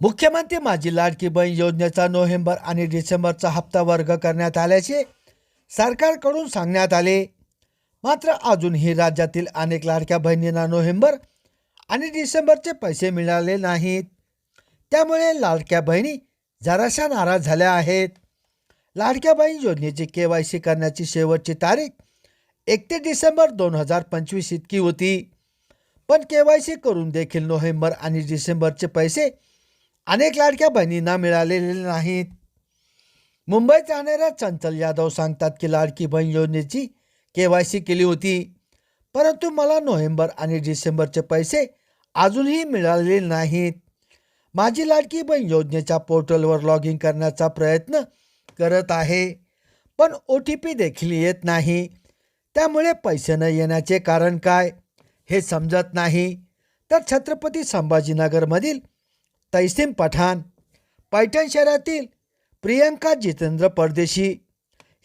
मुख्यमंत्री माझी लाडकी बहीण योजनेचा नोव्हेंबर आणि डिसेंबरचा हप्ता वर्ग करण्यात आल्याचे सरकारकडून सांगण्यात आले. मात्र अजूनही राज्यातील अनेक लाडक्या बहिणींना नोव्हेंबर आणि डिसेंबरचे पैसे मिळाले नाहीत. त्यामुळे लाडक्या बहिणी जराशा नाराज झाल्या आहेत. लाडक्या बहीण योजनेची के वाय सी करण्याची शेवटची तारीख एकतीस डिसेंबर दोन हजार पंचवीस इतकी होती. पण के वाय सी करून देखील नोव्हेंबर आणि डिसेंबरचे पैसे अनेक लाडक्या बहिणींना मिळालेले नाहीत. मुंबईत राहणाऱ्या चंचल यादव सांगतात की लाडकी बहीण योजनेची के वाय सी केली होती. परंतु मला नोव्हेंबर आणि डिसेंबरचे पैसे अजूनही मिळालेले नाहीत. माझी लाडकी बहीण योजनेच्या पोर्टलवर लॉग इन करण्याचा प्रयत्न करत आहे पण ओ टी पी देखील येत नाही. त्यामुळे पैसे न येण्याचे कारण काय हे समजत नाही. तर छत्रपती संभाजीनगरमधील तैसीम पठाण पैठण शहरातील प्रियंका जितेंद्र परदेशी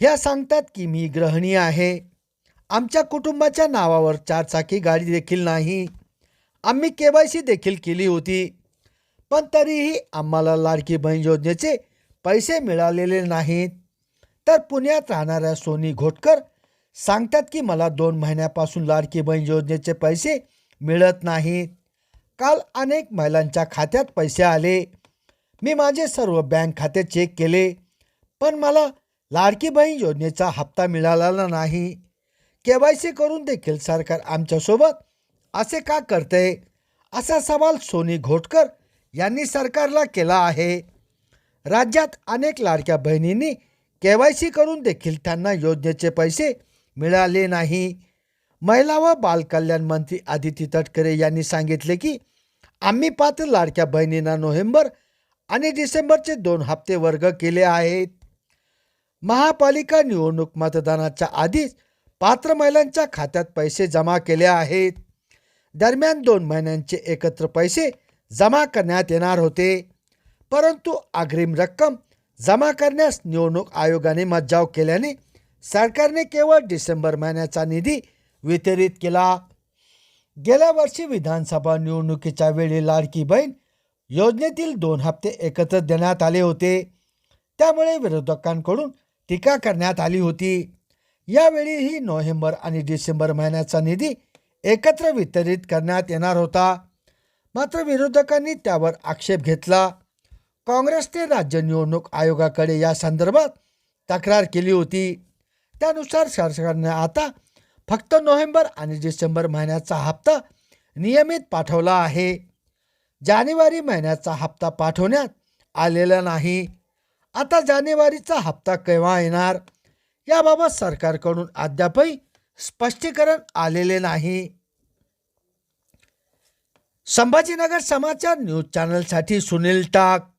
ह्या सांगतात की मी गृहिणी आहे. आमच्या कुटुंबाच्या नावावर चारचाकी गाडी देखील नाही. आम्ही के वाय सी देखील केली होती. पण तरीही आम्हाला लाडकी बहीण योजनेचे पैसे मिळालेले नाहीत. तर पुण्यात राहणाऱ्या सोनी घोटकर सांगतात की मला दोन महिन्यापासून लाडकी बहीण योजनेचे पैसे मिळत नाहीत. काल अनेक महिलांच्या खात्यात पैसे आले. मी माझे सर्व बँक खाते चेक केले पण मला लाडकी बहीण योजनेचा हप्ता मिळालेला नाही. के वाय सी करून देखील सरकार आमच्यासोबत असे का करते? असा सवाल सोनी घोटकर यांनी सरकारला केला आहे. राज्यात अनेक लाडक्या बहिणींनी के वाय सी करून देखील त्यांना योजनेचे पैसे मिळाले नाही. महिला व बालकल्याण मंत्री आदिती तटकरे यांनी सांगितले की आम्ही पात्र लाडक्या बहिणींना नोव्हेंबर आणि डिसेंबरचे दोन हप्ते वर्ग केले आहेत. महापालिका निवडणूक मतदानाच्या आधीच पात्र महिलांच्या खात्यात पैसे जमा केले आहेत. दरम्यान दोन महिन्यांचे एकत्र पैसे जमा करण्यात येणार होते. परंतु अग्रिम रक्कम जमा करण्यास निवडणूक आयोगाने मज्जाव केल्याने सरकारने केवळ डिसेंबर महिन्याचा निधी वितरित केला. गेल्या वर्षी विधानसभा निवडणुकीच्या वेळी लाडकी बहीण योजनेतील दोन हप्ते एकत्र देण्यात आले होते. त्यामुळे विरोधकांकडून टीका करण्यात आली होती. यावेळीही नोव्हेंबर आणि डिसेंबर महिन्याचा निधी एकत्र वितरित करण्यात येणार होता. मात्र विरोधकांनी त्यावर आक्षेप घेतला. काँग्रेसने राज्य निवडणूक आयोगाकडे या संदर्भात तक्रार केली होती. त्यानुसार सरकारने आता फक्त नोव्हेंबर आणि डिसेंबर महिन्याचा हप्ता नियमित पाठवला आहे. जानेवारी महिन्याचा हप्ता पाठवण्यात आलेला नाही. आता जानेवारीचा हप्ता केव्हा येणार? याबाबत सरकारकडून अद्यापही स्पष्टीकरण आलेले नाही. संभाजीनगर समाचार न्यूज चॅनलसाठी सुनील टाक.